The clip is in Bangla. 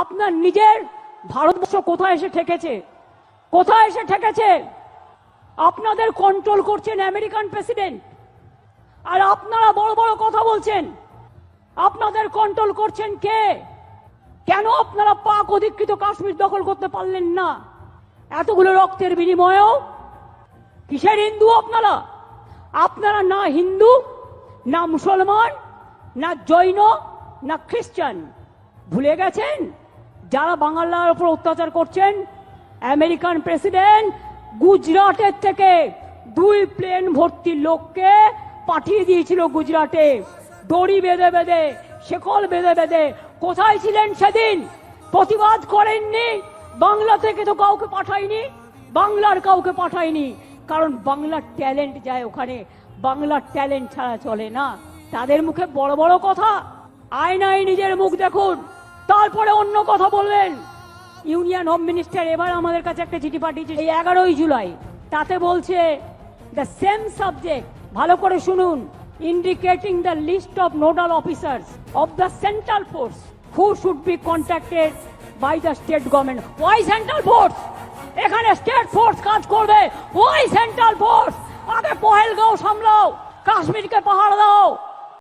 আপনার নিজের ভারতবর্ষ কোথায় এসে ঠেকেছে? কোথায় এসে ঠেকেছে? আপনাদের কন্ট্রোল করছেন আমেরিকান প্রেসিডেন্ট আর আপনারা বড় বড় কথা বলছেন। আপনাদের কন্ট্রোল করছেন কে? কেন আপনারা পাক অধিকৃত কাশ্মীর দখল করতে পারলেন না? এতগুলো রক্তের বিনিময়েও? কিসের হিন্দু আপনারা? আপনারা না হিন্দু, না মুসলমান, না জৈন, না খ্রিস্টান। ভুলে গেছেন? যারা বাংলার উপর অত্যাচার করছেন, আমেরিকান প্রেসিডেন্ট গুজরাটের থেকে দুই প্লেন ভর্তি লোককে পাঠিয়ে দিয়েছিল গুজরাটে। দড়ি বেঁধে বেঁধে, শেকল বেঁধে বেঁধে। কোথায় ছিলেন সেদিন? প্রতিবাদ করেননি? বাংলা থেকে তো কাউকে পাঠায়নি? বাংলার কাউকে পাঠায়নি? কারণ বাংলার ট্যালেন্ট যায় ওখানে। বাংলার ট্যালেন্ট ছাড়া চলে না। তাদের মুখে বড় বড় কথা। আয়নায় নিজের মুখ দেখুন। তারপরে অন্য কথা বললেন। ইউনিয়ন হোম মিনিস্টার এবার আমাদের কাছে একটা চিঠি পাঠিয়েছে এই এগারোই জুলাই। তাতে বলছে দ্য সেম সাবজেক্ট ভালো করে শুনুন indicating the list of nodal officers of the central force who should be contacted by the state government why central force এখানে স্টেট ফোর্স কাজ করবে। ওয়াই সেন্ট্রাল ফোর্স আগে পহেলগাঁও সামলাও, কাশ্মীরকে পাহাড় দাও।